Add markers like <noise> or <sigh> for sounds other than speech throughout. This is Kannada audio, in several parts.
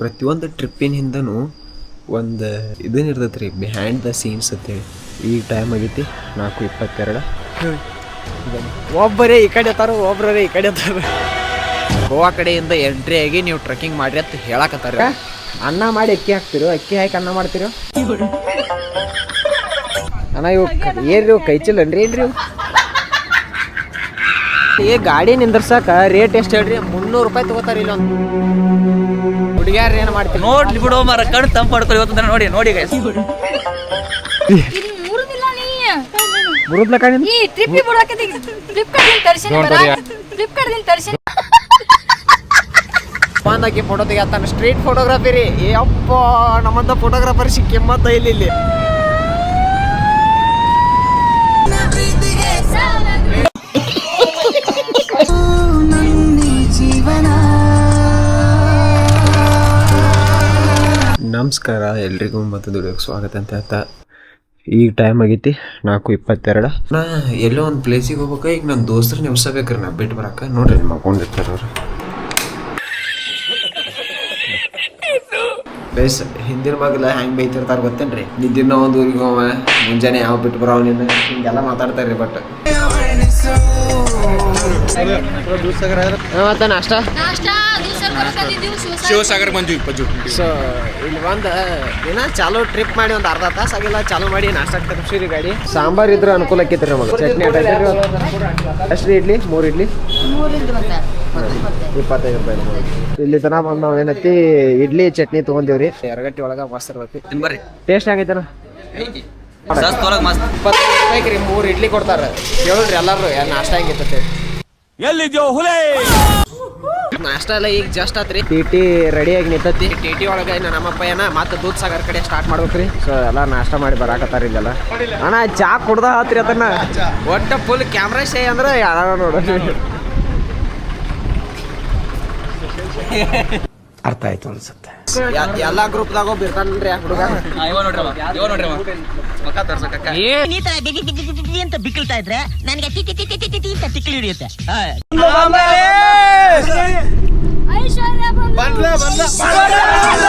ಪ್ರತಿಯೊಂದು ಟ್ರಿಪ್ಪಿನ ಹಿಂದನೂ ಒಂದು ಇದನ್ನ ಇರ್ತೈತೆ ರೀ ಬಿಹ್ಯಾಂಡ್ ದ ಸೀನ್ಸ್ ಅಂತೇಳಿ ಈಗ ಟೈಮ್ ಆಗೈತಿ ನಾಲ್ಕು ಇಪ್ಪತ್ತೆರಡು. ಒಬ್ಬರೇ ಈ ಕಡೆ ಇರ್ತಾರೆ ಒಬ್ಬರೇ ಈ ಕಡೆ ಅತ್ತಾರ ಗೋವಾ ಕಡೆಯಿಂದ ಎಂಟ್ರಿ ಆಗಿ ನೀವು ಟ್ರೆಕ್ಕಿಂಗ್ ಮಾಡ್ರಿ ಅಂತ ಹೇಳಕತ್ತಾರ. ಅನ್ನ ಮಾಡಿ ಅಕ್ಕಿ ಹಾಕ್ತಿರೋ? ಅಕ್ಕಿ ಹಾಕಿ ಅನ್ನ ಮಾಡ್ತಿರೋ? ಅಣ್ಣ ಇವು ಏನ್ರಿ ಇವು ಕೈ ಚಿಲ್ಲನ್ರಿ ಏನ್ರಿ ಇವು? ಈ ಗಾಡಿ ನಿಂದ್ರಸಾಕ ರೇಟ್ ಎಷ್ಟು ಹೇಳ್ರಿ? ಮುನ್ನೂರು ರೂಪಾಯಿ ತಗೋತಾರ ಇಲ್ಲ ಹುಡುಗ್ಯಾರ ಏನು ಮಾಡ್ತೀವಿ ನೋಡ್ಲಿ ಬಿಡೋ ಮರ ಕಣ್ ತಂಪು ಮಾಡ್ಕೊಳ್ಳಿ ಇವತ್ತು ನೋಡಿ ನೋಡಿ ಗೈಸ್ ಕಾಣಿ ಈ ಟ್ರಿಪ್ ಬಿಡಕ್ಕೆ ತರ್ಸಿನಿ ಬರ. ತರ್ಸಿನಿ. ಬಂದಾಕಿ ಫೋಟೋ ತೆಗಿಯತ್ತಾನ? ಸ್ಟ್ರೀಟ್ ಫೋಟೋಗ್ರಫಿ ರೀ. ಯಪ್ಪ ಅಪ್ಪ ನಮ್ಮಂತ ಫೋಟೋಗ್ರಾಫರ್ ಸಿಕ್ಕಿಮ್ಮತ್ತ ಇಲ್ಲ ಇಲ್ಲಿ. ನಮಸ್ಕಾರ ಎಲ್ರಿಗೂ ಮತ್ತೆ ದುಡಿಯೋಕೆ ಸ್ವಾಗತ ಅಂತ ಹೇಳ್ತಾ ಈಗ ಟೈಮ್ ಆಗೈತಿ ನಾಲ್ಕು ಇಪ್ಪತ್ತೆರಡು. ನಾ ಎಲ್ಲೋ ಒಂದು ಪ್ಲೇಸಿಗೆ ಹೋಗ್ಬೇಕು? ಈಗ ನನ್ನ ದೋಸ್ತರ ನೆವ್ಸಬೇಕ್ರಿ ನಾ ಬಿಟ್ಟು ಬರಕ್ಕೆ ನೋಡ್ರಿ ಮಕ್ಕೊಂಡಿರ್ತಾರೆ ಅವ್ರು. ಬೇಸ್ ಹಿಂದಿನ ಮಗಲ ಹೆಂಗ್ ಬೈತಿರ್ತಾರ ಗೊತ್ತೇನ್ರಿ? ನಿದ್ದಿನ ಒಂದು ಊರಿಗೆ ಹೋವ ಮುಂಜಾನೆ ಯಾವ ಬಿಟ್ಟು ಬರೋ ನಿನ್ನ ಹಿಂಗೆಲ್ಲ ಮಾತಾಡ್ತಾರ್ರಿ ಬಟ್. ಮತ್ತೆ ನಾಷ್ಟ ಶಿವಸಾಗರ ಮಂಜು ಪಜು ಸೊ ಇಲ್ಲಿ ಬಂದ ಏನ ಚಾಲೋ ಟ್ರಿಪ್ ಮಾಡಿ ಒಂದು ಅರ್ಧ ತಾಸು ಆಗಿಲ್ಲ ಚಾಲೋ ಮಾಡಿ ನಾಷ್ಟ ತಪ್ಸಿರಿ ಗಾಡಿ. ಸಾಂಬಾರ್ ಇದ್ರೆ ಅನುಕೂಲ ಆಕೈತ್ರಿ ನಮಗೆ. ಚಟ್ನಿ ಅಷ್ಟು ಇಡ್ಲಿ? ಮೂರು ಇಡ್ಲಿ? ಇಪ್ಪತ್ತೈದು. ರೂಪಾಯಿ. ಇಲ್ಲಿ ತನ ಬಂದ್ ನಾವ್ ಏನೈತಿ ಇಡ್ಲಿ ಚಟ್ನಿ ತೊಗೊಂಡಿವ್ರಿ. ಎರಗಟ್ಟಿ ಒಳಗ ಮಸ್ತ್ ಇರ್ತೈತಿ ಬರ್ರಿ. ಟೇಸ್ಟ್ ಆಗೈತನ ಇಪ್ಪತ್ತೈದು ರೂಪಾಯಿಗೆ ರೀ ಮೂರು ಇಡ್ಲಿ ಕೊಡ್ತಾರ. ಹೇಳ್ರಿ ಎಲ್ಲಾರು ನಾಷ್ಟ ಹೆಂಗಿರ್ತೈತಿ ಎಲ್ಲಿದ್ಯೋ ಹುಲೇ! ನಾಷ್ಟ ಎಲ್ಲ ಈಗ ಜಸ್ಟ್ ಆತ್ರಿ ಟಿ ಟಿ ರೆಡಿ ಆಗಿ ನಿಂತೈತಿ ಟಿ ಟಿ ಒಳಗೆ ಇನ್ನು ನಮ್ಮಪ್ಪ ಏನ ಮತ್ತೆ ದೂದ್ ಸಾಗರ್ ಕಡೆ ಸ್ಟಾರ್ಟ್ ಮಾಡ್ಬೇಕ್ರಿ ಸೊ ಎಲ್ಲ ನಾಷ್ಟ ಮಾಡಿ ಬರಾಕತ್ತಾರ ಇಲ್ಲೆಲ್ಲ ಅಣ್ಣ ಚಾ ಕುಡ್ದ ಹತ್ರಿ ಅದನ್ನ ಒಟ್ಟ ಫುಲ್ ಕ್ಯಾಮ್ರಾ ಶೇ ಅಂದ್ರೆ ಯಾರ ನೋಡ ಅರ್ಥ ಆಯ್ತು ಅನ್ಸುತ್ತೆ ಎಲ್ಲಾ ಗ್ರೂಪ್ದಾಗ ಒಬ್ಬ ಬಿರ್ತಾನ್ರಿ ಆ ಹುಡುಗ ಅಂತ ಬಿಕ್ಕಳ್ತಾ ಇದ್ರೆ ನನಗೆ ಟಿ ಟಿ ಟಿ ಟಿ ಟಿ ಟಿ ಅಂತ ತಿಕ್ಕಲು ಹಿಡಿಯುತ್ತೆ ಹಾ. ಐಶ್ವರ್ಯ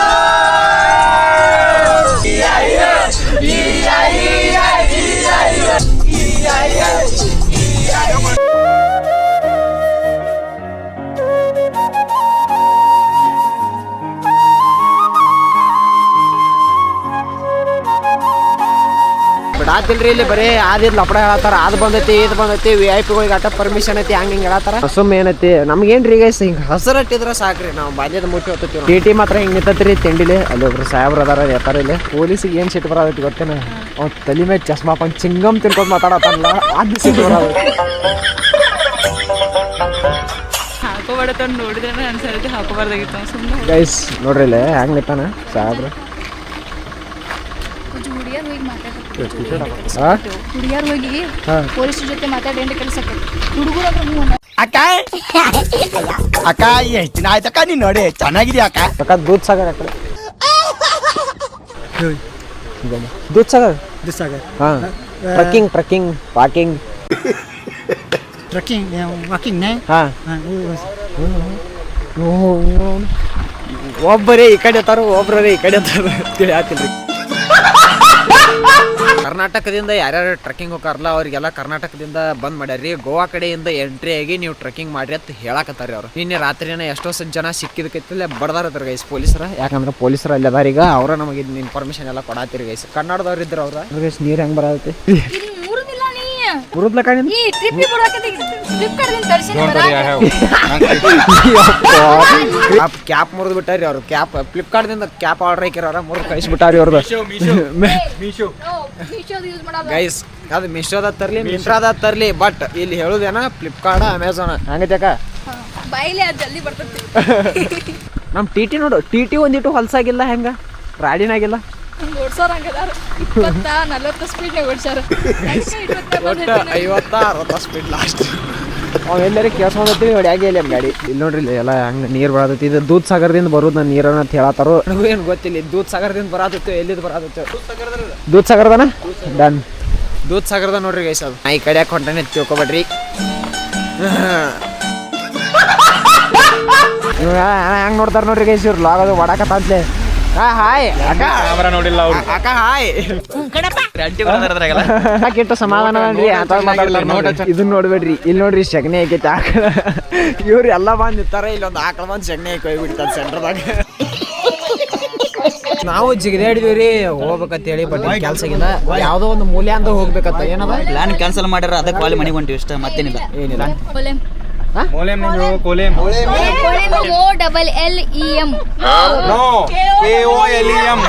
ಬಿಡಾತಿಲ್ರಿ ಇಲ್ಲಿ ಬರೀ ಆದಿದ್ ಲಪಡ ಹೇಳತ್ತಾರ ಅದ್ ಬಂದೈತಿ ಇದ್ ಬಂದೈತಿ ವಿ ಐ ಪಿಗಳಿಗೆ ಆಟ ಪರ್ಮಿಷನ್ ಐತಿ ಹಂಗ ಹಿಂಗ ಹೇಳತ್ತಾರ. ಸುಮ್ ಏನೈತಿ ನಮ್ಗೇನ್ರಿ ಗೈಸ್ ಹಿಂಗ? ಹಸರಟ್ಟಿದ್ರ ಸಾಕ್ರಿ ನಾವು ಬಾಲ್ಯದ ಮುಟ್ಟಿ ಹೋಗ್ತೈತಿ ಟಿ ಟಿ ಮಾತ್ರ ಹಿಂಗ್ ನಿಂತತ್ರಿ ತಿಂಡಿಲಿ ಅಲ್ಲಿ ಒಬ್ರು ಸಾಹೇಬ್ರ ಅದಾರ ಎತ್ತಾರ ಇಲ್ಲಿ. ಪೊಲೀಸಿಗೆ ಏನ್ ಸಿಟ್ಟು ಬರೋದೈತಿ ಗೊತ್ತೇನ? ಅವ್ನ ತಲೆ ಮೇಲೆ ಚಸ್ಮಾ ಹಾಕೊಂಡ್ ಚಿಂಗಮ್ ತಿನ್ಕೊಂಡ್ ಮಾತಾಡತ್ತಲ್ಲ ಅದ್ ಸಿಟ್ಟು ಬರೋದು ಹಾಕೋಬಾರ್ದು ನೋಡಿದ್ರೆ ಅನ್ಸತ್ತೆ ಹಾಕೋಬಾರ್ದಾಗಿತ್ತು ಸುಮ್ಮನೆ ಗೈಸ್ ನೋಡ್ರಿ ಇಲ್ಲೇ ಹೆಂಗ್ ನಿಂತಾನ ಸಾಹೇಬ್ರ ಕುಜ್ ಹುಡುಗಿಯರ್ ಹೋಗಿ ಮಾತಾಡ್ತಾರೆ ಆ? ಹುಡುಗಿಯರ್ ಹೋಗಿ ಪೊಲೀಸ್ ಜೊತೆ ಮಾತಾಡಿ ಏನ್ರಿ ಕೆಲಸಕ್ಕೆ ಹುಡುಗರು ಅಂದ್ರೆ ಅಕ್ಕ ಅಕ್ಕ ಎಷ್ಟು ದಿನ ಆಯ್ತಕ್ಕ ನೀನು ನೋಡಿ ಚೆನ್ನಾಗಿದೆ ಅಕ್ಕ ಅಕ್ಕ ದೂದ್ ಸಾಗರ್ ಅಕ್ಕ ದೂದ್ ಸಾಗರ್ ದೂದ್ ಸಾಗರ್ ಹಾಂ trekking trekking walking trekking walking ಹಾಂ ಒಬ್ಬರೇ ಈ ಕಡೆ ತಾರೋ ಒಬ್ಬರೇ ಈ ಕಡೆ ತಾರೋ ಅಂತೇಳಿ ಹಾಕಿದ್ರಿ. ಕರ್ನಾಟಕದಿಂದ ಯಾರ್ಯಾರು ಟ್ರೆಕ್ಕಿಂಗ್ ಹೋಗಾರಲ್ಲ ಅವರಿಗೆಲ್ಲ ಕರ್ನಾಟಕದಿಂದ ಬಂದ್ ಮಾಡ್ಯಾರ್ರಿ. ಗೋವಾ ಕಡೆಯಿಂದ ಎಂಟ್ರಿ ಆಗಿ ನೀವು ಟ್ರೆಕ್ಕಿಂಗ್ ಮಾಡ್ರಿ ಅಂತ ಹೇಳಕತ್ತಾರ ಅವ್ರು. ನಿನ್ನೆ ರಾತ್ರಿನ ಎಷ್ಟೋ ಸತ್ ಜನ ಸಿಕ್ಕಿದಕ್ಕಿತ್ತಲ್ಲ ಬಡದಾರ ಗೈಸ್ ಪೊಲೀಸರ. ಯಾಕಂದ್ರೆ ಪೊಲೀಸರ ಅಲ್ಲಿ ಅದಾರ ಈಗ. ಅವ್ರ ನಮಗೆ ಇನ್ಫಾರ್ಮೇಶನ್ ಎಲ್ಲ ಕೊಡಾತಿರಿ ಗೈಸ್ ಕನ್ನಡದವ್ರು ಇದ್ರ ಅವ್ರ? ಗೈಸ್ ನೀರ್ ಹೆಂಗ್ ಬರತ್ತೆ ಬರುದ್ಲ ಕಾಣಿ ಕ್ಯಾಪ್ ಮುರಿದು ಬಿಟ್ಟಾರಿ ಅವ್ರು. ಕ್ಯಾಪ್ ಫ್ಲಿಪ್ಕಾರ್ಟ್ ದಿಂದ ಕ್ಯಾಪ್ ಆರ್ಡರ್ ಹಾಕಿರೋರ ಮುರಿದು ಕಳಿಸ್ಬಿಟ್ಟಾರಿ ಅವ್ರದ್ದು ಗೈಸ್ ಅದು ಮಿಶೋದ ತರ್ಲಿ ಮಿಂತ್ರಾದ ತರ್ಲಿ ಬಟ್ ಇಲ್ಲಿ ಹೇಳುದೇನ ಫ್ಲಿಪ್ಕಾರ್ಟ್ ಅಮೆಝಾನ್ ಹಂಗತ್ಯಾಕ ಹಾ. ಬಾಯಿಲೆ ಅದು ಜಲ್ದಿ ಬರ್ತೈತಿ. <laughs> ನಮ್ಮ ಟಿ ಟಿ ನೋಡು ಟಿ ಟಿ ಒಂದಿಟ್ಟು ಹೊಲ್ಸಾಗಿಲ್ಲ ಹೆಂಗ? ರಾಡಿನಾಗಿಲ್ಲ? ಓಡ್ಸೋರ್ ಹಂಗದಾರ. ಇಪ್ಪತ್ತ ನಲವತ್ತು ಸ್ಪೀಡ್ ಓಡ್ಸಾರ ಐವತ್ತ ಅರವತ್ತ ಸ್ಪೀಡ್ ಲಾಸ್ಟ್ ಅವ್ ಕೆಲಸ ಮಾಡ್ತೀವಿ ನೋಡಿ ಹಾಗೆ ಇಲ್ಲ ಗಾಡಿ. ಇಲ್ಲಿ ನೋಡ್ರಿ ಇಲ್ಲಿ ಎಲ್ಲ ಹಂಗ ನೀರು ಬರತೈತಿ. ಇದು ದೂದ್ ಸಾಗರದಿಂದ ಬರೋದು ನಾನು ನೀರನ್ನ ಅಂತ ಹೇಳತ್ತಾರೋ? ನನಗೂ ಏನು ಗೊತ್ತಿಲ್ಲ ದೂದ್ ಸಾಗರದಿಂದ ಬರತೈತಿ ಎಲ್ಲಿದ್ದು ಬರತೈತಿ. ದೂದ್ ಸಾಗರದನ? ಡನ್. ದೂದ್ ಸಾಗರದ ನೋಡ್ರಿ ಗೈಸ್ ಅದು. ನಾ ಈ ಕಡೆ ಹೊಂಟಾನೆ ತಿಳ್ಕೊಬೇಡ್ರಿ. ಹಂಗೆ ನೋಡ್ತಾರೆ ನೋಡ್ರಿ ಗೈಸ್ ಇವ್ರು ಲಾಗ್ ಅದು ಹಾ ಹಾಯ್. ಅಕ್ಕ. ನೋಡಿಲ್ಲ ಅವ್ರು. ಅಕ್ಕ ಹಾಯ್. ಅಂಟಿ ಬರ್ದಾರ ಅದ್ರಾಗೆಲ್ಲ ಕೆಟ್ಟ ಸಮಾಧಾನ ಅನ್ರಿ ಅಂತ ಮಾತಾಡ್ತಾರೆ ಇದನ್ನ ನೋಡ್ಬೇಡ್ರಿ. ಇಲ್ಲಿ ನೋಡ್ರಿ ಸಗಣಿ ಹಾಕೈತಿ ಆಕಳ <laughs> ಇವ್ರು ಎಲ್ಲ ಬಂದ್ ನಿಂತಾರ. ಇಲ್ಲೊಂದು ಆಕಳ ಬಂದ್ ಸಗಣಿ ಹಾಕಿ ಹೋಗ್ಬಿಡ್ತಾರೆ ಸೆಂಟರ್ದಾಗ <laughs> ನಾವು ಜಿಗಿದಾಡಿದ್ವಿ ಹೋಗ್ಬೇಕಂತ ಹೇಳಿ ಬಟ್ ಕೆಲ್ಸ ಇಲ್ಲ. ಯಾವ್ದೋ ಒಂದು ಮೂಲ್ಯ ಅಂತ ಹೋಗ್ಬೇಕಂತ. ಏನದ? ಪ್ಲಾನ್ ಕ್ಯಾನ್ಸಲ್ ಮಾಡ್ಯಾರ ಅದಕ್ಕೆ ಕಾಲ್ ಮನೆಗೆ ಹೊಂಟಿವಿ ಇಷ್ಟ ಮತ್ತೇನಿಲ್ಲ. ಏನಿಲ್ಲ. ಕೋಲೇಮ್. ಕೊಲೆಂ O double L E M no. K O L E M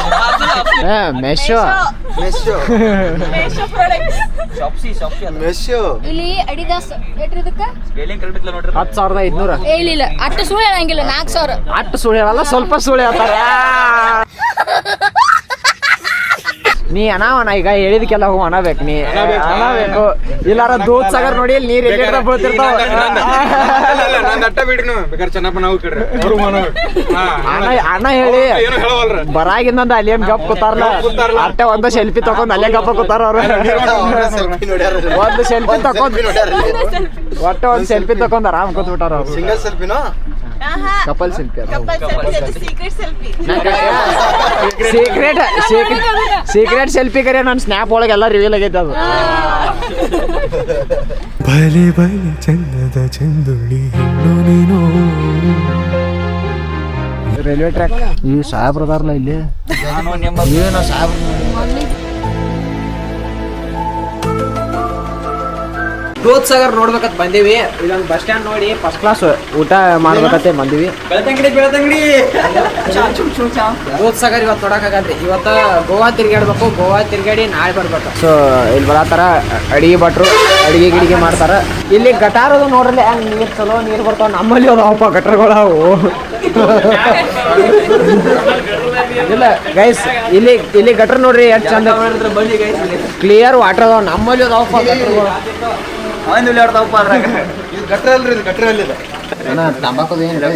Meesho Shopsy Shopsy ಅಲ್ಲ ಇಲ್ಲಿ ಅಡಿದಾಸ್ ಎಟ್ರಿ ಇದಕ್ಕ? ಸ್ಪೆಲ್ಲಿಂಗ್ ಕರೆಕ್ಟ್ ಇಲ್ಲ ನೋಡ್ರಿ. ಹತ್ತು ಸಾವಿರದ ಐದ್ನೂರ. ಏ, ಇಲ್ಲ ಇಲ್ಲ. ಅಷ್ಟು ಸುಳ್ಳು ಹೇಳಂಗಿಲ್ಲ. ನಾಲ್ಕು ಸಾವಿರ. ಅಟ್ಟು ಸುಳ್ಳು ಹೇಳಲ್ಲ ಸ್ವಲ್ಪ ಸುಳಿ ಹೇಳ್ತಾರ. <laughs> ನೀ ಅನಾವನ ಈಗ ಹೇಳಿದಕ್ಕೆಲ್ಲ ಹೂ ಅನಬೇಕು ನೀ ಅನಬೇಕು. ಇಲ್ಲಾರ ದೂದ್ ಸಾಗರ್ ನೋಡಿ ಇಲ್ಲಿ ನೀರ್ ಎಲ್ಲಿ ಬೀಳ್ತಿರ್ತಾವ. ಅಣ್ಣ ಅಣ್ಣ. ಹೇಳಿ ಏನು ಹೇಳವಲ್ರ. ಬರಾಗಿಂದ ಅಲ್ಲಿ ಏನ್ ಗಪ್ ಕೂತಾರಲ್ಲ? ಕೂತಾರಲ್ಲ. ಅಟ್ಟೆ ಒಂದು ಸೆಲ್ಫಿ ತಕೊಂಡ್ ಅಲ್ಲೇ ಗಪ್ಪ ಕೂತಾರ ಅವ್ರು. ಒಂದು ಸೆಲ್ಫಿ ತಕೊಂಡ್ ಒಟ್ಟೆ ಒಂದ್ ಸೆಲ್ಫಿ ತಕೊಂಡ್ ಆರಾಮ್ ಕೂತ್ಬಿಟ್ಟಾರ ಅವ್ರು. Single ಸೆಲ್ಫಿನೋ? Couple selfie secret secret selfie ಕರೆ ನನ್ನ ಸ್ನ್ಯಾಪ್ ಒಳಗೆ ಎಲ್ಲ ರಿವೀಲ್ ಆಗೈತೆ ಅದು. ಬಲೆ ಬಲೆ ಚಂದದ ಚಂದುಳಿ ಹೆಣ್ಣು ನೀನು. Railway track. ಈ ಸಾಹೇಬ್ರದಾರಲ್ಲ ಇಲ್ಲಿ. ನಾನು ನಿಮ್ಮ ಏನು ಸಾಹೇಬ್ರ ದೂದ್ ಸಾಗರ್ ನೋಡ್ಬೇಕಂತ ಬಂದೀವಿ. ಇಲ್ಲೊಂದು ಬಸ್ ಸ್ಟ್ಯಾಂಡ್ ನೋಡಿ ಫಸ್ಟ್ ಕ್ಲಾಸ್ ಊಟ ಮಾಡ್ಬೇಕಂತ ಬಂದೀವಿ. ಬೆಳತಂಗಡಿ ಬೆಳತಂಗಡಿ. ದೋತ್ ಸಾಗರ್ ಇವತ್ತು ನೋಡಕ್ಕಾಗಲ್ರಿ ಇವತ್ತು ಗೋವಾ ತಿರ್ಗಾಡ್ಬೇಕು ಗೋವಾ ತಿರ್ಗಾಡಿ ನಾಳೆ ಬರ್ಬೇಕು. ಸೊ ಇಲ್ಲಿ ಬರತ್ತಾರ ಅಡಿಗೆ ಭಟ್ರು ಅಡಿಗೆ ಗಿಡಿಗೆ ಮಾಡ್ತಾರ. ಇಲ್ಲಿ ಗಟಾರದ ಅದು ನೋಡ್ರಿ ಹೆಂಗ್ ನೀರ್ ಚಲೋ ನೀರ್ ಬರ್ತಾವ. ನಮ್ಮಲ್ಲಿ ಅದಾವಪ್ಪ ಗಟರ್ಗಳು ಅವು ಇಲ್ಲ ಗೈಸ್ ಇಲ್ಲಿ ಇಲ್ಲಿ ಗಟ್ರ ನೋಡ್ರಿ ಎಷ್ಟು ಚಂದ. ಕ್ಲಿಯರ್ ವಾಟರ್ ಅದಾವ. ನಮ್ಮಲ್ಲಿ ಅದಾವಪ್ಪ ಗಟರ್ಗಳು. ಒಂದು ಇಲ್ಲಾಡ್ತಾವಪ್ಪ ಅದ್ರಾಗ. ಇದು ಗಟ್ರ ಅಲ್ರಿ ಇದು ಗಟ್ರ ಅಲ್ಲಿದೆ. ತಂಬಾಕು ಏನಿಲ್ಲ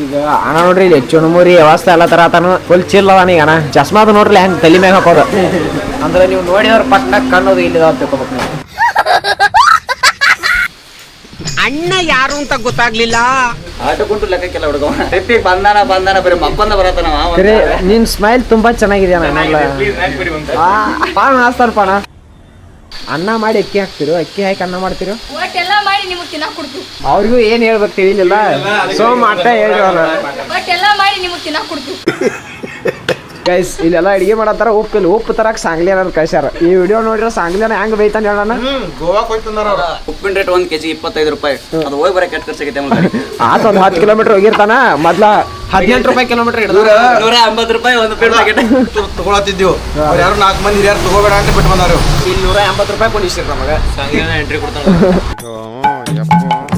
ಈಗ ಅಣ್ಣ ನೋಡ್ರಿ ಇಲ್ಲಿ ಹೆಚ್ಚು ನಮೂರಿ ವ್ಯವಸ್ಥೆ ಎಲ್ಲ ತರ ತಾನು ಫುಲ್ ಚಿಲ್ ಅದಾನ ಈಗ ಅಣ್ಣ. ಚಸ್ಮಾ ಅದು ನೋಡ್ರಿ ಹೆಂಗ್ ತಲೆ ಮ್ಯಾಗ ಹಾಕೋದು. ಅಂದ್ರೆ ನೀವು ನೋಡಿದವ್ರ ಪಟ್ನ ಕಣ್ಣೋದು ಇಲ್ಲಿ ತಿಳ್ಕೊಬೇಕು ನೀವು. ಅಣ್ಣ ಯಾರು ಅಂತ ಗೊತ್ತಾಗ್ಲಿಲ್ಲ. ಆಟೋ ಕುಂಟು ಲೆಕ್ಕಕ್ಕೆಲ್ಲ ಹುಡುಗ ಟ್ರಿಪ್ಪಿಗೆ ಬಂದಾನ ಬಂದಾನ ಬರೀ ಮಕ್ಕೊಂದ ನಿನ್ ಸ್ಮೈಲ್ ತುಂಬಾ ಚೆನ್ನಾಗಿದೆ ಅಣ್ಣ ಪಾಣ ಹಾಸ್ತಾರ ಪಾಣ ಅನ್ನ ಮಾಡಿ ಅಕ್ಕಿ ಹಾಕ್ತಿರೋ. ಅಕ್ಕಿ ಹಾಕಿ ಅನ್ನ ಮಾಡ್ತಿರೋ? ಒಟ್ಟೆಲ್ಲ ಮಾಡಿ ನಿಮಗೆ ತಿನ್ನಕ್ ಕೊಡ್ತೀವಿ. ಅವ್ರಿಗೂ ಏನ್ ಹೇಳ್ಬೇಕು ತಿಳಿಲಿಲ್ಲ. ಸೊ ಮಟ್ಟ ಹೇಳ್ರಿ ಅವ್ರು ಒಟ್ಟೆಲ್ಲ ಮಾಡಿ ನಿಮಗೆ ತಿನ್ನಕ್ ಕೊಡ್ತೀವಿ. <laughs> ಗೈಸ್ ಇಲ್ಲೆಲ್ಲ ಅಡಿಗೆ ಮಾಡತ್ತಾರ ಉಪ್ಪು ಇಲ್ಲಿ ಉಪ್ಪು ತರಕ್ ಸಾಂಗ್ಲಿ ಅನ್ನೋದು ಕಳ್ಸ್ಯಾರ. ಈ ವಿಡಿಯೋ ನೋಡಿದ್ರೆ ಸಾಂಗ್ಲಿನ ಹೆಂಗ್ ಬೈತಾನೆ ಹೇಳೋಣ ಉಪ್ಪಿನ ರೇಟ್ ಒಂದ್ ಕೆಜಿ ಇಪ್ಪತ್ತೈದು ರೂಪಾಯಿ. ಅದು ಹೋಗಿ ಬರಕ್ಕೆ ಎಷ್ಟು ಖರ್ಚಾಗೈತೆ ಆತ ಒಂದ್ ಹತ್ತು ಕಿಲೋಮೀಟರ್ ಹೋಗಿರ್ತಾನ ಮೊದ್ಲ ಹದಿನೆಂಟು ರೂಪಾಯಿ ಕಿಲೋಮೀಟರ್ ಹಿಡಿದು ನೂರ ಎಂಬತ್ತು ರೂಪಾಯಿ ಒಂದು ಪ್ಲೇಟ್ ಪ್ಯಾಕೆಟ್ ತಗೊಳತ್ತಿದ್ದೀವಿ. ಅವ್ರು ಯಾರು ನಾಲ್ಕು ಮಂದಿ ಯಾರು ತಗೋಬೇಡ ಅಂತ ಬಿಟ್ಟು ಬಂದಾರು. ಇಲ್ಲಿ ನೂರ ಎಂಬತ್ತು ರೂಪಾಯಿ ಕೊಡಿಸ್ತೀರಿ ನಮಗೆ. ಎಂಟ್ರಿ ಕೊಡ್ತಾನೆ? <laughs>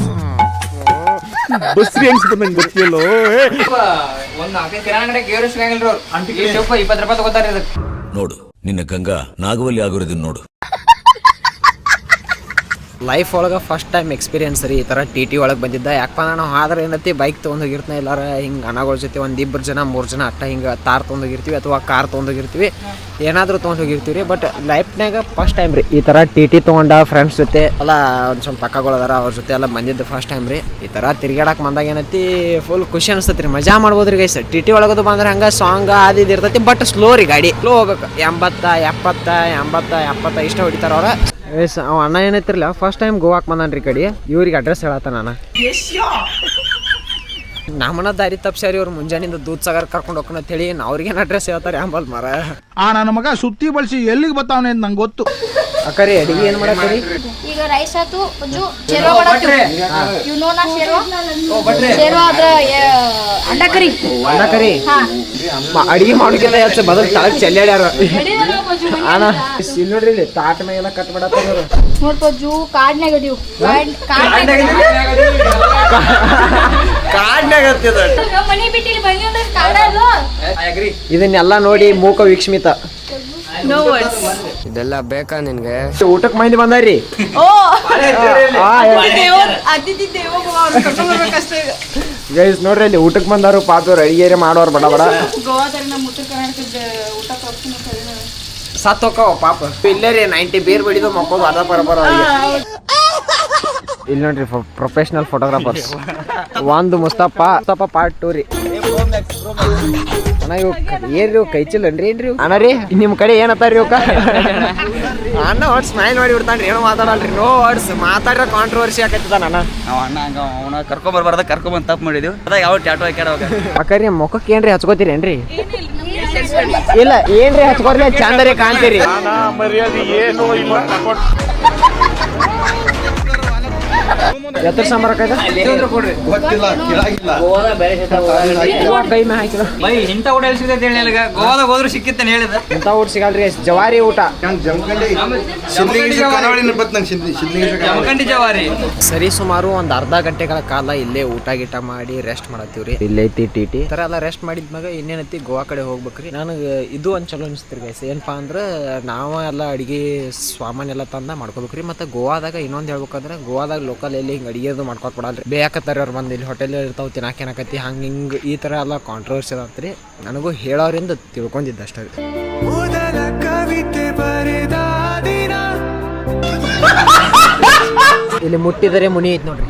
ಬಸ್ರಿ ಅನ್ಸುತ್ತೆ ನಂಗೆ ಗೊತ್ತಿಲ್ಲ. ಒಂದು ನಾಲ್ಕೈದು ಕಿರಾಣಿ ಅಂಗಡಿ ಗೇರು ಸಿಗಂಗಿಲ್ರಿ ಅವ್ರು ಇಪ್ಪತ್ತು ರೂಪಾಯಿ ತಗೋತಾರೆ ಇದಕ್ಕೆ. ನೋಡು ನಿನ್ನ ಗಂಗಾ ನಾಗವಲ್ಲಿ ಆಗಿರೋದನ್ನ ನೋಡು. ಲೈಫ್ ಒಳಗೆ ಫಸ್ಟ್ ಟೈಮ್ ಎಕ್ಸ್ಪೀರಿಯನ್ಸ್ ರೀ, ಈ ಥರ ಟಿ ಟಿ ಒಳಗೆ ಬಂದಿದ್ದ. ಯಾಕಪ್ಪ ನಾವು ಆದ್ರೆ ಏನೈತಿ ಬೈಕ್ ತೊಗೊಂಡು ಹೋಗಿರ್ತಾನೆ ಇಲ್ಲಾರ, ಹಿಂಗೆ ಹಣಗಳ ಜೊತೆ ಒಂದು ಇಬ್ಬರು ಜನ, ಮೂರು ಜನ ಅಟ್ಟ ಹಿಂಗೆ ತಾರ್ ತೊಗೊಂಡು ಹೋಗಿರ್ತೀವಿ ಅಥವಾ ಕಾರ್ ತೊಗೊಂಡು ಹೋಗಿರ್ತೀವಿ. ಏನಾದರೂ ತೊಗೊಂಡು ಹೋಗಿರ್ತೀವಿ ರೀ ಬಟ್ ಲೈಫ್ನಾಗ ಫಸ್ಟ್ ಟೈಮ್ ರೀ. ಈ ಥರ ಟಿ ಟಿ ತೊಗೊಂಡ ಫ್ರೆಂಡ್ಸ್ ಜೊತೆ ಎಲ್ಲ ಒಂದು ಸ್ವಲ್ಪ ಪಕ್ಕಗಳು ಅದಾರ ಅವ್ರ ಜೊತೆ ಎಲ್ಲ ಬಂದಿದ್ದು ಫಸ್ಟ್ ಟೈಮ್ ರೀ. ಈ ಥರ ತಿರ್ಗಾಡಕ್ಕೆ ಬಂದಾಗ ಏನೈತಿ ಫುಲ್ ಖುಷಿ ಅನಿಸ್ತೈತಿ ರೀ ಮಜಾ ಮಾಡ್ಬೋದು ರೀ ಗೈಸ್ ಟಿ ಟಿ ಒಳಗದು ಬಂದ್ರೆ ಹಂಗೆ ಸಾಂಗ್ ಅದು ಇದು ಇರ್ತೈತಿ ಬಟ್ ಸ್ಲೋ ರೀ ಗಾಡಿ. ಸ್ಲೋ ಹೋಗ್ಬೇಕು. ಎಂಬತ್ತ, ಎಪ್ಪತ್ತ ಎಂಬತ್ತ, ಎಪ್ಪತ್ತ ಇಷ್ಟ ಹೊಡಿತಾರ ಅವ್ರ. ಎಸ್, ಅವ ಅಣ್ಣ ಏನೈತಿರ್ಲ ಫಸ್ಟ್ ಟೈಮ್ ಗೋವಾಕ್ ಬಂದಾನ್ರಿ ರೀ ಕಡೆ. ಇವ್ರಿಗೆ ಅಡ್ರೆಸ್ ಹೇಳತ್ತ ನಾನು. ನಮ್ಮನ್ನ ದಾರಿ ತಪ್ಸ್ಯಾರಿ ಇವ್ರು ಮುಂಜಾನಿಂದ ದೂದ್ ಸಾಗರ್ ಕರ್ಕೊಂಡು ಹೋಗ್ಕೊಂಡು ಅಂತ ಹೇಳಿ ಅವ್ರಿಗೇನು ಅಡ್ರೆಸ್ ಹೇಳ್ತಾರೆ ಆಂಬಲ್ ಮರ ಆ ನನ್ನ ಮಗ ಸುತ್ತಿ ಬಳಸಿ ಎಲ್ಲಿಗೆ ಬತ್ತಾವನೆ ಅಂತ ನಂಗೆ ಗೊತ್ತು. ಅಕ್ಕರಿ ಅಡಿಗೆ ಏನು ಮಾಡತ್ತೀರಿ ಈಗ ರೈಸ್ ಆತು ಅಜ್ಜು ಶೇರ್ವಾ ಮಾಡತ್ತೀವಿ ಇವ್ ನೋ ನಾ ಶೇರ್ವಾ? ಶೇರ್ವಾ ಅದ್ರ ಅಂಡ ಕರಿ. ಅಣ್ಣ ಕರಿ? ಹಾ. ಮ- ಅಡಿಗೆ ಮಾಡೋಕ್ಕೆಲ್ಲ ಹೆಚ್ಚು ಬದಲು ತಳಗ್ ಚೆಲ್ಲಾಡ್ಯಾರ. ಅಣ್ಣ ಇಲ್ಲಿ ನೋಡ್ರಿ ಇಲ್ಲಿ ತಾಟ ಮೇಲೆಲ್ಲ ಕಟ್ ಮಾಡತ್ತಾರ ಅಜ್ಜು ಕಾಡ್ನ್ಯಾಗ ಅಡಿವು ಕಾಡ್ನ್ಯಾಗ ನಮ್ಮ ಮನೆ ಬಿಟ್ಟು ಇಲ್ಲಿ ಬಂದಿ ಇದನ್ನೆಲ್ಲ ನೋಡಿ ಮೂಕ ವೀಕ್ಷಮಿತ ನೋ ವರ್ಡ್ಸ್ ಇದೆಲ್ಲ ಬೇಕಾ ನಿನ್ಗೆ? ಊಟಕ್ಕೆ ಮಂದಿ ಬಂದಾರಿ ಗೈಸ್ ನೋಡ್ರಿ ಅಲ್ಲಿ ಊಟಕ್ಕೆ ಬಂದಾರು ಪಾತ್ರ ಅಡಿಗೆ ಮಾಡೋರು ಬಡ ಬಡ. ಸತ್ತೋಕ ಸತ್ ಹೋಕ್ಕವ ಪಾಪ. ಇಲ್ಲೇ ರೀ ನೈಂಟಿ ಬೇರ್ ಬಡಿದು ಮಕ್ಕೋದು ಅದ ಅವ್ರಿಗೆ. ಇಲ್ಲಿ ನೋಡ್ರಿ ಪ್ರೊಫೆಷನಲ್ ಫೋಟೋಗ್ರಾಫರ್ಸ್ <laughs> ಒಂದು ಮುಸ್ತಫಾ ಮುಸ್ತಫಾ ಪಾರ್ಟ್ ಟೂ ರೀ. ಅಣ್ಣ ಇವು ಏನ್ರಿ ಇವ್ ಕೈ ಚಿಲ್ಲನ್ರಿ ಏನ್ರಿ ಅಣ್ಣ ರೀ ನಿಮ್ ಕಡೆ ಏನತ್ತಾರ್ರಿ ಇವಕ್ಕ ಅಣ್ಣ ಒಟ್ಟು ಸ್ಮೈಲ್ ಮಾಡಿ ಬಿಡ್ತಾನ್ರಿ ಏನೋ ಮಾತಾಡಲ್ರಿ. ನೋ ವರ್ಡ್ಸ್ ಮಾತಾಡ್ರ ಕಾಂಟ್ರವರ್ಸಿ ಆಕೈತದ ಅಣ್ಣ. ನಾವು ಅಣ್ಣ ಹಂಗ ಅವನ ಕರ್ಕೊಂಡ್ ಬರ್ಬಾರ್ದ ಕರ್ಕೊಂಡ್ ತಪ್ಪು ಮಾಡಿದ್ವಿ. ಅದ ಯಾವ ಟ್ಯಾಟೋ ಹಾಕ್ಯಾರ ಅವಾಗ? ಅಕ್ಕರಿ ಮುಖಕ್ಕೆ ಏನ್ರಿ ಹಚ್ಕೋತೀರೇನ್ರಿ ಇಲ್ಲ ಏನ್ರಿ ಹಚ್ಕೋರ್ಲಿ ಚಂದರಿ ಕಾಣ್ತೀರಿ. ಎತ್ತರ ಸಂಬರ ಗೊತ್ತಿಲ್ಲ ಕೇಳಾಗಿಲ್ಲ. ಕೈ ಮೇ ಹಾಕಿಲ್ಲ ಬೈ ಇಂಥ ಊಟ ಎಲ್ಲಿ ಸಿಗ್ತೈತೆ ಹೇಳಿ ನನಗ? ಗೋವಾದಾಗ ಹೋದ್ರು ಸಿಕ್ಕಿತ್ತೇನೆ ಹೇಳಿದ ಇಂಥ ಊಟ ಸಿಗಲ್ರಿ ಜವಾರಿ ಊಟ. ಜಮಖಂಡಿ? ಜವಾರಿ. ಸರಿ ಸುಮಾರು ಒಂದ್ ಅರ್ಧ ಗಂಟೆಗಳ ಕಾಲ ಇಲ್ಲೇ ಊಟ ಗೀಟ ಮಾಡಿ ರೆಸ್ಟ್ ಮಾಡತ್ತೀವ್ರಿ. ಇಲ್ಲೇ ಐತಿ ಟಿ ಟಿ. ತರ ಎಲ್ಲ ರೆಸ್ಟ್ ಮಾಡಿದ್ಮ್ಯಾಗ ಇನ್ನೇನೈತಿ ಗೋವಾ ಕಡೆ ಹೋಗ್ಬೇಕ್ರಿ. ನನಗೆ ಇದು ಒಂದ್ ಚಲೋ ಅನಿಸ್ತಿರಿ ಗೈಸ್. ಏನಪ್ಪಾ ಅಂದ್ರ ನಾವ ಎಲ್ಲ ಅಡಿಗೆ ಸಾಮಾನ್ ಎಲ್ಲ ತಂದ ಮಾಡ್ಕೋಬೇಕ್ರಿ. ಮತ್ತೆ ಗೋವಾದಾಗ ಇನ್ನೊಂದ್ ಹೇಳ್ಬೇಕಂದ್ರ ಗೋವಾದಾಗ ಲೋಕಲ್ ಎಲ್ಲಿ ಹಿಂಗ್ ಅಡಿಗೆದು ಮಾಡ್ಕೊಕ್ ಕೊಡಲ್ರಿ ಬೇಕತ್ತಾರ ಅವ್ರು ಬಂದು ಇಲ್ಲಿ ಹೋಟೆಲ್ ಇರ್ತಾವ ತಿನ್ನಾಕ ಏನಾಕತಿ ಹಂಗ ಹಿಂಗ್ ಈ ತರ ಎಲ್ಲ ಕಾಂಟ್ರವರ್ಸಿ ಅದಾತ್ರಿ ನನಗೂ ಹೇಳೋರಿಂದ ತಿಳ್ಕೊಂಡಿದ್ದ ಅಷ್ಟೇ ಮೊದಲ ಕವಿತೆ ಬರೆದ ಇಲ್ಲಿ ಮುಟ್ಟಿದರೆ ಮುನಿ ಐತ್ ನೋಡ್ರಿ.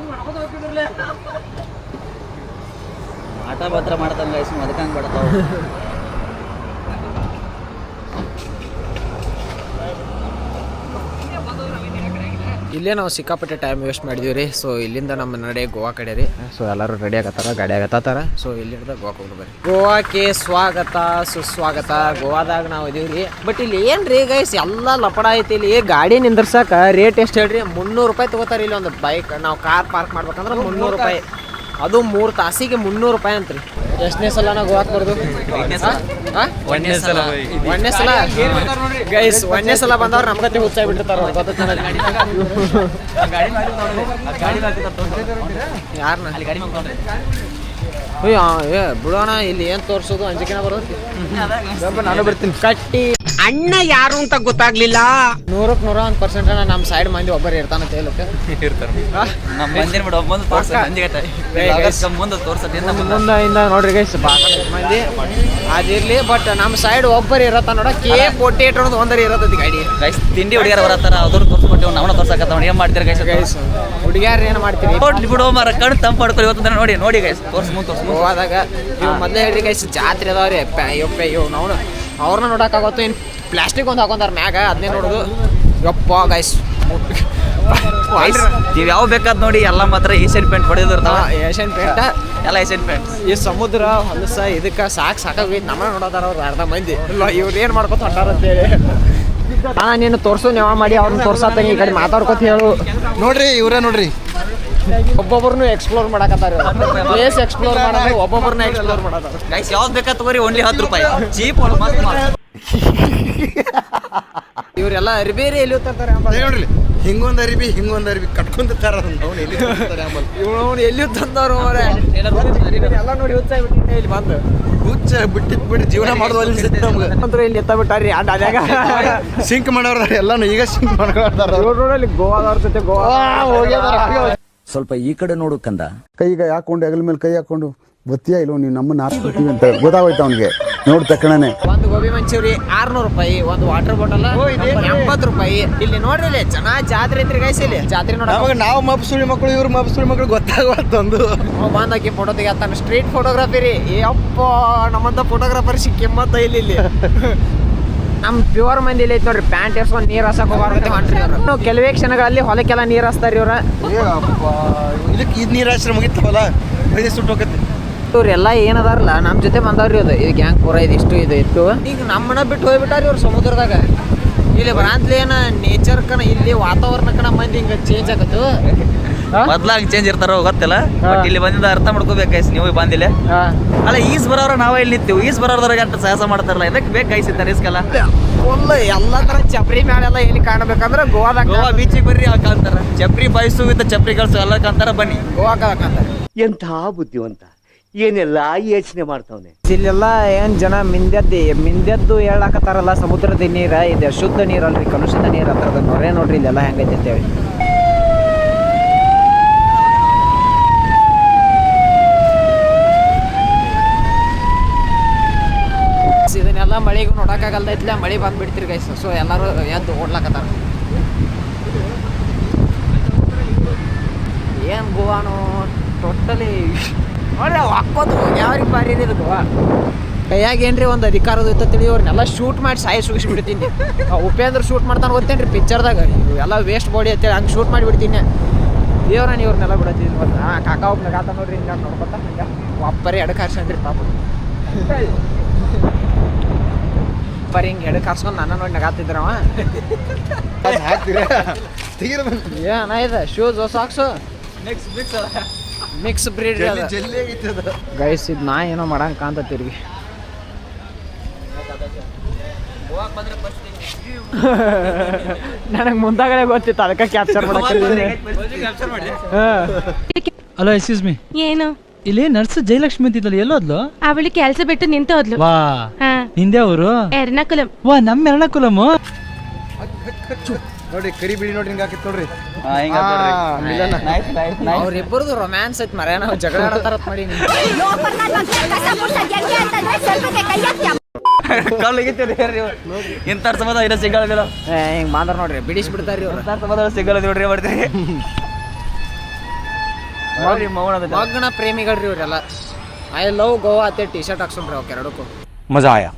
ಆಟ ಮಾತ್ರ ಮಾಡ್ತಾನೆ ಅದಕ್ಕೆ ಹಂಗೆ <laughs> ಇಲ್ಲೇ ನಾವು ಸಿಕ್ಕಾಪಟ್ಟೆ ಟೈಮ್ ವೇಸ್ಟ್ ಮಾಡಿದೀವಿ ರೀ. ಸೊ ಇಲ್ಲಿಂದ ನಮ್ಮ ನಡೆ ಗೋವಾ ಕಡೆ ರೀ. ಸೊ ಎಲ್ಲರೂ ರೆಡಿ ಆಗತ್ತಾರ? ಗಾಡಿ ಆಗತ್ತಾರ ಸೊ ಇಲ್ಲಿಂದ ಗೋವಾ ಹೋಗಿ ಬರ್ರಿ. ಗೋವಾಕ್ಕೆ ಸ್ವಾಗತ ಸುಸ್ವಾಗತ. ಗೋವಾದಾಗ ನಾವು ಇದೀವಿ ರೀ. ಬಟ್ ಇಲ್ಲಿ ಏನ್ ರೀ ಗೈಸ್ ಎಲ್ಲ ಲಪಡ ಐತಿ ಇಲ್ಲಿ. ಗಾಡಿ ನಿಂದ್ರಸಕ ರೇಟ್ ಎಷ್ಟು ಹೇಳ್ರಿ? ಮುನ್ನೂರು ರೂಪಾಯಿ ತಗೋತಾರ ಇಲ್ಲಿ ಒಂದು ಬೈಕ್ ನಾವು ಕಾರ್ ಪಾರ್ಕ್ ಮಾಡ್ಬೇಕಂದ್ರೆ ಮುನ್ನೂರು ರೂಪಾಯಿ. ಅದು ಮೂರು ತಾಸಿಗೆ ಮುನ್ನೂರು ರೂಪಾಯಿ ಅಂತ್ರಿ. ಎಷ್ಟನೇ ಸಲ ನಾವು ಗೋವಾಕ್ ಬರ್ದು ಒಂದನೇ ಸಲ. ಒಂದನೇ ಸಲ. ಗೈಸ್ ಒಂದನೇ ಸಲ ಬಂದವ್ರು ನಮ್ಗತ್ತೆ ಉತ್ಸಾಹ ಬಿಟ್ಟಿರ್ತಾರ ಯಾರನ್ನ ಏ ಬಿಡೋಣ ಇಲ್ಲಿ ಏನ್ ತೋರ್ಸೋದು? ಅಂಜಿಕೆನ ಬರೋದು ನಾನು ಬರ್ತೀನಿ ಕಟ್ಟಿ ಅಣ್ಣ ಯಾರು ಅಂತ ಗೊತ್ತಾಗ್ಲಿಲ್ಲ. ನೂರಕ್ಕೆ ನೂರ ಒಂದು ಪರ್ಸೆಂಟ್ ನಮ್ಮ ಸೈಡ್ ಮಂದಿ ಒಬ್ಬರು ಇರ್ತಾನ ತೇಲಕ್ಕೆ ನಮ್ಮ ಮಂದಿನ ಬಿಡು ಮುಂದೆ ತೋರ್ಸ ಮಂದಿಗೆ ಮುಂದೆ ತೋರ್ಸತ್ತೆ ಮುಂದೆ. ಇಂದ ನೋಡ್ರಿ ಗೈಸ್ ಮಂದಿ. ಅದಿರ್ಲಿ ಬಟ್ ನಮ್ಮ ಸೈಡ್ ಒಬ್ಬರು ಇರತ್ತ ನೋಡ ಕೆ ಫೋರ್ಟಿ ಏಟ್ ಒಂದರಿ ಒಂದರ ಇರತ್ತೈತಿ ಗಾಡಿ. ಗೈಸ್ ತಿಂಡಿ ಹುಡುಗಿಯರ ಬರತ್ತಾರ ಅದ್ರ ತೋರ್ಸ್ಬಿಟ್ಟು ನಾವು ತೋರ್ಸಕತ್ತ ಏನ್ ಮಾಡ್ತೀರಿ ಗೈಸ್ ಗೈಸ್ ಏನ್ ಏನು ಮಾಡ್ತೀರಿ? ಹೋಟ್ಲಿ ಬಿಡೋ ಮರ ಕಣ್ಣು ತಂಪು ಮಾಡ್ಕೊಳ್ಳಿ ಇವತ್ತು ನೋಡಿ ನೋಡಿ ಗೈಸ್ ತೋರ್ಸ್ ಮುಂದೆ ತೋರ್ಸ್ ಹೋದಾಗ ಮೊದ್ಲೇ ಮೊದಲೇ ಹೇಳ್ರಿ ಗೈಸ್ ಜಾತ್ರೆ ಅದಾವ್ರಿ ಅಯ್ಯೋ ಅಯ್ಯೋ ನಾವು ಅವ್ರನ್ನ ನೋಡೋಕ್ಕಾಗತ್ತು ಇನ್ನು ಪ್ಲಾಸ್ಟಿಕ್ ಒಂದು ಹಾಕೊಂತಾರ ಮ್ಯಾಗ ಅದನ್ನೇ ನೋಡೋದು. ಯಪ್ಪ ಗೈಸ್ ನೀವು ಯಾವ ಬೇಕಾದ್ ನೋಡಿ ಎಲ್ಲ ಮಾತ್ರ ಏಷ್ಯನ್ ಪೇಂಟ್ ಹೊಡೆದಿರ್ತಾವ ಏಷ್ಯನ್ ಪೇಂಟ್ ಎಲ್ಲ ಏಷ್ಯನ್ ಪೇಂಟ್ ಈ ಸಮುದ್ರ ಹೊಲಸ ಇದಕ್ಕೆ ಸಾಕು ಸಾಕಾಗೋಯ್ತು ನಮ್ಮ ನೋಡೋದಾರ ಅವ್ರು ಅರ್ಧ ಮಂದಿ. ಇಲ್ಲ ಇವ್ರು ಏನು ಮಾಡ್ಕೊತ ಹೊಂಟಾರ ಅಂತೇಳಿ. ಹಾ ನೀನು ತೋರ್ಸು ನೆವ ಮಾಡಿ ಅವ್ರನ್ನ ತೋರ್ಸಾತ ಈ ಕಡೆ ಮಾತಾಡ್ಕೊತ ಹೇಳು. ನೋಡ್ರಿ ಇವ್ರೇ ನೋಡ್ರಿ. ಒಬ್ಬೊಬ್ಬರನ್ನು ಎಕ್ಸ್ಪ್ಲೋರ್ ಮಾಡಕತ್ತಾರ ಪ್ಲೇಸ್ ಎಕ್ಸ್ಪ್ಲೋರ್ ಮಾಡೋದು ಒಬ್ಬೊಬ್ಬರನ್ನ ಎಕ್ಸ್ಪ್ಲೋರ್ ಮಾಡೋದು ಗೈಸ್ ಯಾವ್ದು ಬೇಕಾ ತಗೋರಿ? ಓನ್ಲಿ ಹತ್ತು ರೂಪಾಯಿ. ಚೀಪ್ ಇವರೆಲ್ಲ ಅರಿಬೇರೆ ಎಲ್ಲಿ ತರ್ತಾರೆ ನೋಡ್ರಿ ಹಿಂಗೊಂದ್ ಅರಿಬಿ ಹಿಂಗೊಂದ್ ಅರಿಬಿ ಕಟ್ಕೊಂತಿರ್ತಾರ ಅವ್ನು ಎಲ್ಲಿ ತಂದವ್ರು. ಎಲ್ಲ ನೋಡಿ ಹುಚ್ಚಾಗಿ ಬಿಟ್ಟಿದ್ದೆ ಇಲ್ಲಿ ಬಂದು. ಹುಚ್ಚ ಬಿಟ್ಟಿದ್ ಬಿಟ್ಟು ಜೀವನ ಮಾಡೋದು ನಮ್ಗೆ. ಅಂತೂ ಇಲ್ಲಿ ಎತ್ತ ಬಿಟ್ಟಾರಿ ಅದ್ಯಾಗ ಸಿಂಕ್ ಮಾಡೋರು ಎಲ್ಲಾನು ಈಗ ಸಿಂಕ್ ಮಾಡ್ಕೊಳ್ತಾರ. ಇವ್ರು ರೋಡಲ್ಲಿ ಗೋವಾದವ್ರ ಜೊತೆ ಗೋವಾ. ಸ್ವಲ್ಪ ಈ ಕಡೆ ನೋಡು ಕಂದ. ಕೈಗೆ ಹಾಕೊಂಡು ಹೆಗಲ ಮೇಲೆ ಕೈ ಹಾಕೊಂಡು ಬತ್ತಿಯಾ ಇಲ್ಲೋ ನೀವು ನಮ್ಮನ್ನ ಹಾಕ್ಬಿಡ್ತೀವಿ ಅಂತ ಗೊತ್ತಾಗೋಯ್ತು ಅವನಿಗೆ. ನೋಡ್ ತಕ್ಷಣನೇ. ಒಂದು ಗೋಬಿ ಮಂಚೂರಿ ಆರ್ನೂರು ರೂಪಾಯಿ ಒಂದು ವಾಟರ್ ಬಾಟಲ್ ಎಂಬತ್ತು ರೂಪಾಯಿ. ಇಲ್ಲಿ ನೋಡ್ರಿ ಇಲ್ಲಿ ಚೆನ್ನಾಗಿ ಜಾತ್ರೆ ಇದ್ರೆ ಗೈಸ್ ಇಲ್ಲಿ. ಜಾತ್ರೆ ನೋಡಿ ಅವಾಗ ನಾವು ಮಬ್ಸುಳಿ ಮಕ್ಕಳು ಇವ್ರು ಮಬ್ಸುಳಿ ಮಕ್ಕಳು ಗೊತ್ತಾಗುವಂತಂದು ಬಂದಾಕಿ ಫೋಟೋ ತೆಗಿತಾನ ಸ್ಟ್ರೀಟ್ ಫೋಟೋಗ್ರಾಫಿ ರೀ. ಅಪ್ಪ ನಮ್ಮಂತ ಫೋಟೋಗ್ರಾಫರ್ ಸಿಕ್ಕಿಮ್ಮತ್ತ ಇಲ್ಲಿ ಇಲ್ಲಿ. ನಮ್ ಪ್ಯೂರ್ ಮಂದಿ ಇಲ್ಲಿ ಐತಿ ನೋಡ್ರಿ ಪ್ಯಾಂಟ್ ಎರ್ಸ್ಕೊಂಡು ನೀರ್ ಹಸಕ್ ಹೋಗಾರ್ಗತ್ತೆ ಹೊಂಟ್ರಿ ಕೆಲವೇ ಕ್ಷಣಗಳಲ್ಲಿ ಹೊಲಕ್ಕೆಲ್ಲ ನೀರು ಹಸ್ತಾರ ಇವ್ರ. ಇದಕ್ಕೆ ಇದು ನೀರಾಶ್ರಮ ಮುಗಿತವಲ್ಲ? ಐದೇ ಸುಟ್ಟು ಹೋಗತ್ತೆ. ಇವ್ರೆಲ್ಲ ಏನದಾರಲ್ಲ ನಮ್ಮ ಜೊತೆ ಬಂದವ್ರಿ ಅದು. ಇದು ಗ್ಯಾಂಗ್ ಪೂರ ಇದು ಇಷ್ಟು ಇದು ಇತ್ತು? ಈಗ ನಮ್ಮನ್ನ ಬಿಟ್ಟು ಹೋಗ್ಬಿಟ್ಟಾರ ಇವ್ರು ಸಮುದ್ರದಾಗ. ಇಲ್ಲಿ ಬರಾಂತ್ಲಿ ಏನ ನೇಚರ್ ಕಣ ಇಲ್ಲಿ ವಾತಾವರಣ ಕಣ ಮಂದಿ ಹಿಂಗೆ ಚೇಂಜ್ ಆಗತ್ತು ಮೊದ್ಲಾಗ ಚೇಂಜ್ ಇರ್ತಾರೋ ಗೊತ್ತಿಲ್ಲ ಬಟ್ ಇಲ್ಲಿ ಬಂದಿದ್ದ ಅರ್ಥ ಮಾಡ್ಕೋಬೇಕು ಗೈಸ್ ನೀವು ಬಂದಿಲ್ಲ. ಅಲ್ಲ ಈಸ್ ಬರೋರ ನಾವೇ ಇಲ್ಲಿ ನಿಂತೀವಿ ಈಸ್ ಬರೋದ್ರಾಗ ಅಂತ ಸಾಹಸ ಮಾಡ್ತಾರಲ್ಲ ಇದಕ್ಕೆ ಬೇಕು ಗೈಸ್ ಇದ್ದ ರಿಸ್ಕ್ ಅಲ್ಲ ಫುಲ್ ಎಲ್ಲ ತರ ಚಪ್ರಿ ಮೇಲೆಲ್ಲ ಎಲ್ಲಿ ಕಾಣಬೇಕಂದ್ರ ಗೋವಾದಾಗ ಗೋವಾ ಬೀಚಿಗೆ ಬರ್ರಿ ಅವಾಗ ಕಾಣ್ತಾರ. ಚಪ್ರಿ ಬಾಯ್ಸು ವಿತ್ ಚಪ್ರಿ ಗಳ್ಸು ಎಲ್ಲ ಕಾಣ್ತಾರ ಬನ್ನಿ. ಗೋವಾ ಕಾಣ್ತಾರ. ಎಂಥ ಬುದ್ಧಿವಂತ ಏನೆಲ್ಲ ಯೋಚನೆ ಮಾಡ್ತಾವನೆ? ಇಲ್ಲೆಲ್ಲ ಏನ್ ಜನ ಮಿಂದೆದ್ದು ಮಿಂದೆದ್ದು ಹೇಳಾಕತ್ತಾರಲ್ಲ ಸಮುದ್ರದ ನೀರ ಇದೆ ಶುದ್ಧ ನೀರಲ್ರಿ ಕಲುಷಿತ ನೀರ್ ಹತ್ರದ ನೊರೆ ನೋಡ್ರಿ ಇಲ್ಲೆಲ್ಲ ಹೆಂಗೈತೆ ಅಂತೇಳಿ ಇದನ್ನೆಲ್ಲ ಮಳೆಗೂ ನೋಡಕ್ಕಾಗಲ್ದೈತ್ಲ ಮಳೆ ಬಂದ್ಬಿಡ್ತೀರಿ ಗೈಸ್ ಸೊ ಎಲ್ಲರೂ ಎದ್ದು ಓಡ್ಲಾಕತ್ತಾರ. ಏನು ಗೋವಾನು ಟೋಟಲಿ ನೋಡ್ರಿ ಹಾಕೋದು ಯಾವ್ರಿಗೆ ಬಾರಿ ಇದು ಗೋವಾ. ಕೈಯಾಗ ಏನ್ರಿ ಒಂದು ಅಧಿಕಾರದ ಇತ್ತ ತಿಳಿ ಅವ್ರನ್ನೆಲ್ಲ ಶೂಟ್ ಮಾಡಿ ಸಾಯಿ ಸುಗಿಸ್ಬಿಡ್ತೀನಿ ಉಪೇಂದ್ರ ಶೂಟ್ ಮಾಡ್ತಾನೆ ಗೊತ್ತೇನ್ರಿ ಪಿಕ್ಚರ್ದಾಗ ಎಲ್ಲ ವೇಸ್ಟ್ ಬಾಡಿ ಅಂತೇಳಿ ಹಂಗೆ ಶೂಟ್ ಮಾಡಿಬಿಡ್ತೀನಿ. ನಾನು ಇವ್ರನ್ನೆಲ್ಲ ಬಿಡತ್ತೀನಿ ಮತ್ತೆ ಹಾಂ ಕಾಕ ಒಬ್ಬ ನಗಾತ ನೋಡ್ರಿ, ಹಿಂಗೆ ನೋಡ್ಕೊತ ಹಂಗೆ. ಒಬ್ಬರೇ ಎಡಕ್ಕೆ ಹಾರ್ಸಂದ್ರಿ ಪಾಪ. ಬರೀ ಹಿಂಗೆ ಎಡಕ್ಕೆ ಹಾರ್ಸ್ಕೊಂಡು ನನ್ನ ನೋಡಿ ನಗಾತಿದ್ರವ ಏನ ಇದೆ shoes socks mix breed guys ಇದು ನಾ ಏನೋ ಮಾಡಂಗೆ ಕಾಂತತ್ತೀರಿ ನನಗೆ ಮುಂದಾಗಲೇ ಗೊತ್ತಿತ್ತು ಅದಕ್ಕೆ ಕ್ಯಾಪ್ಚರ್ ಮಾಡಕ್ಕೆ ಹಲೋ ಎಕ್ಸ್ಕ್ಯೂಸ್ ಮೀ ಏನು? ಇಲ್ಲಿ ನರ್ಸ್ ಜಯಲಕ್ಷ್ಮಿ ಅಂತಿದ್ದಲ್ಲ ಎಲ್ಲೋದ್ಲು? ಅವಳು ಕೆಲಸ ಬಿಟ್ಟು ನಿಂತೋದ್ಲು. ವಾ. ನಿಂದೆ ಅವರು? ಎರ್ನಾಕುಲಂ. ವಾ ನಮ್ಮ ಎರ್ನಾಕುಲಂ ನೋಡಿ ಕರಿ ಬಿಳಿ ನೋಡಿ ಹಿಂಗ ಹಾಕಿತ್ತು ನೋಡ್ರಿ. ಅವ್ರಿಬ್ಬರದು ರೊಮ್ಯಾನ್ಸ್ ಐತಿ ಮರ ನಾವು ಜಗಳ ಆಡತಾರ ಮಾಡಿ ಇಂಥ ಸಂಬಂಧ ಇನ್ನ ಸಿಗಲ್ಲ ಹಿಂಗ್ ಮಾತಾಡ ನೋಡ್ರಿ ಬಿಡಿಸ್ ಬಿಡ್ತಾರ್ರಿ ಅವ್ರು ಇಂಥ ಸಂಬಂಧ ಸಿಗಲ್ಲ ನೋಡ್ರಿ ಮಾಡ್ತೀರಿ. ನೋಡ್ರಿ ಮೌನ ಮಗ್ನ ಪ್ರೇಮಿಗಳ್ರಿ ಇವರೆಲ್ಲ. ಐ ಲವ್ ಗೋವಾ ಅತ್ತೆ ಟಿ ಶರ್ಟ್ ಹಾಕ್ಸೋಣ್ರಿ ಅವ್ಕೆ ಎರಡಕ್ಕೂ. ಮಜಾ ಆಯಾ?